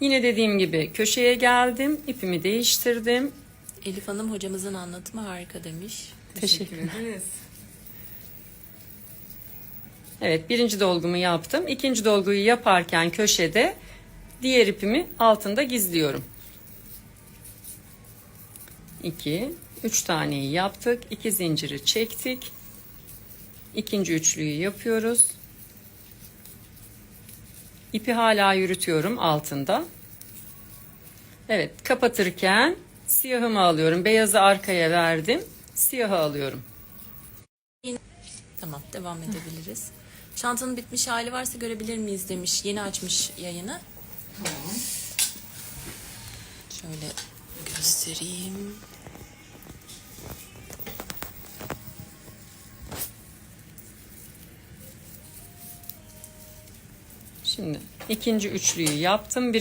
Yine dediğim gibi köşeye geldim, ipimi değiştirdim. Elif Hanım hocamızın anlatımı harika demiş. Teşekkür ederiz. Evet, birinci dolgumu yaptım. İkinci dolguyu yaparken köşede diğer ipimi altında gizliyorum. 2, 3 taneyi yaptık. 2 zinciri çektik. İkinci üçlüyü yapıyoruz. İpi hala yürütüyorum altında. Evet, kapatırken siyahımı alıyorum. Beyazı arkaya verdim. Siyahı alıyorum. Tamam devam edebiliriz. Çantanın bitmiş hali varsa görebilir miyiz demiş. Yeni açmış yayını. Şöyle göstereyim. Şimdi ikinci üçlüyü yaptım. Bir